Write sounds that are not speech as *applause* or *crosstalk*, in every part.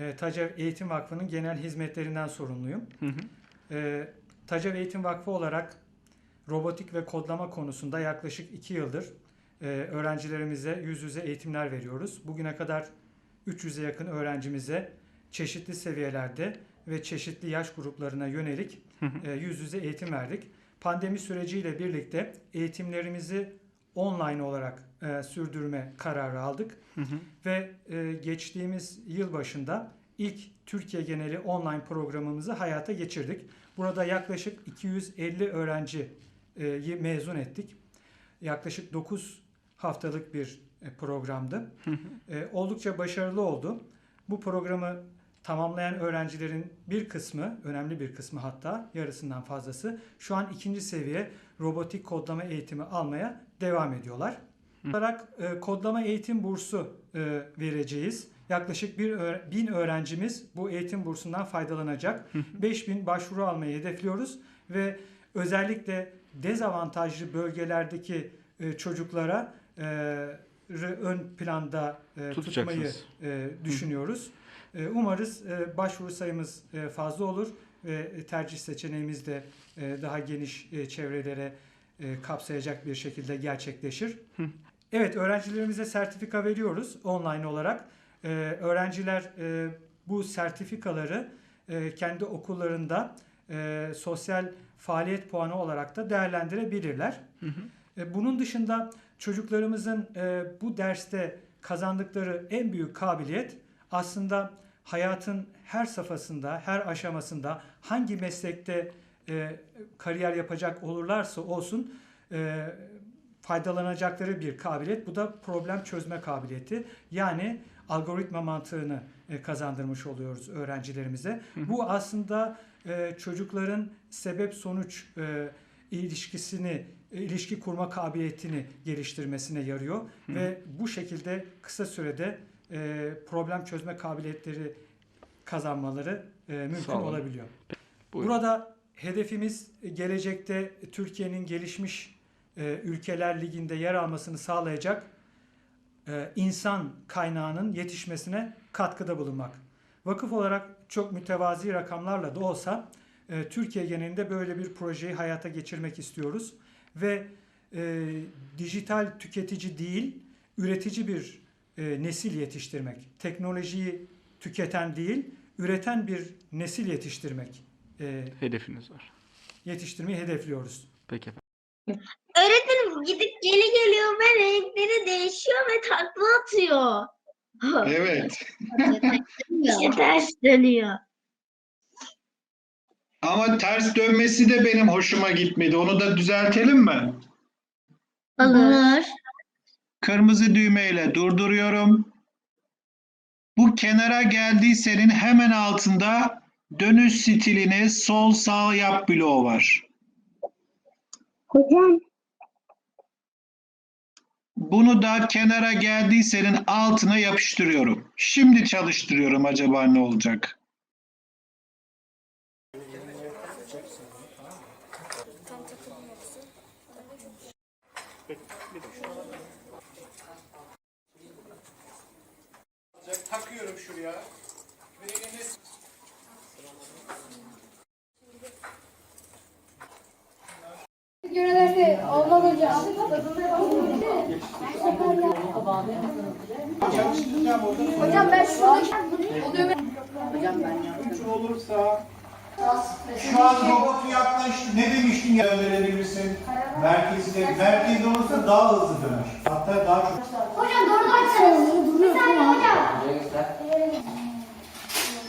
e, TACEV Eğitim Vakfı'nın genel hizmetlerinden sorumluyum. E, TACEV Eğitim Vakfı olarak robotik ve kodlama konusunda yaklaşık 2 yıldır e, öğrencilerimize yüz yüze eğitimler veriyoruz. Bugüne kadar 300'e yakın öğrencimize çeşitli seviyelerde ve çeşitli yaş gruplarına yönelik e, yüz yüze eğitim verdik. Pandemi süreciyle birlikte eğitimlerimizi online olarak e, sürdürme kararı aldık ve e, geçtiğimiz yıl başında ilk Türkiye geneli online programımızı hayata geçirdik. Burada yaklaşık 250 öğrenciyi mezun ettik. Yaklaşık 9 haftalık bir e, programdı. E, Oldukça başarılı oldu. Bu programı tamamlayan öğrencilerin bir kısmı, önemli bir kısmı hatta yarısından fazlası şu an ikinci seviye robotik kodlama eğitimi almaya devam ediyorlar. olarak e, kodlama eğitim bursu e, vereceğiz. Yaklaşık bir bin öğrencimiz bu eğitim bursundan faydalanacak. 5000 başvuru almayı hedefliyoruz ve özellikle dezavantajlı bölgelerdeki e, çocuklara e, ön planda e, tutmayı e, düşünüyoruz. E, Umarız e, başvuru sayımız e, fazla olur ve tercih seçeneğimiz de e, daha geniş e, çevrelere e, kapsayacak bir şekilde gerçekleşir. Evet, öğrencilerimize sertifika veriyoruz online olarak. E, Öğrenciler e, bu sertifikaları e, kendi okullarında e, sosyal faaliyet puanı olarak da değerlendirebilirler. E, Bunun dışında çocuklarımızın e, bu derste kazandıkları en büyük kabiliyet aslında hayatın her safhasında, her aşamasında hangi meslekte e, kariyer yapacak olurlarsa olsun e, faydalanacakları bir kabiliyet. Bu da problem çözme kabiliyeti. Yani algoritma mantığını e, kazandırmış oluyoruz öğrencilerimize. Bu aslında e, çocukların sebep sonuç e, ilişkisini ilişki kurma kabiliyetini geliştirmesine yarıyor ve bu şekilde kısa sürede e, problem çözme kabiliyetleri kazanmaları e, mümkün olabiliyor. Buyurun. Burada hedefimiz gelecekte Türkiye'nin gelişmiş e, ülkeler liginde yer almasını sağlayacak e, insan kaynağının yetişmesine katkıda bulunmak. Vakıf olarak çok mütevazi rakamlarla da olsa e, Türkiye genelinde böyle bir projeyi hayata geçirmek istiyoruz ve e, dijital tüketici değil, üretici bir e, nesil yetiştirmek. Teknolojiyi tüketen değil, üreten bir nesil yetiştirmek. E, Hedefiniz var. yetiştirmeyi hedefliyoruz. Peki efendim. Öğretmenim gidip geri geliyor ve renkleri değişiyor ve takla atıyor. Evet. *laughs* İşte ters dönüyor. Ama ters dönmesi de benim hoşuma gitmedi. Onu da düzeltelim mi? Olur. Kırmızı düğmeyle durduruyorum. Bu kenara geldiysenin hemen altında dönüş stilini sol sağ yap bloğu var. Hocam. Bunu da kenara geldiysenin altına yapıştırıyorum. Şimdi çalıştırıyorum acaba ne olacak? Takıyorum şuraya. Görevleri olmaz hocam. Hocam ben şuradaki. Hocam ben ya. Üç olursa şu an robot yaklaştı. Ne demiştin ya verebilirsin? Merkezine, merkezde olursa daha hızlı döner. Hatta daha çok. Hocam doğru açsanız. Bir saniye hocam.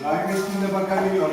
Rayın üstünde bakabiliyor.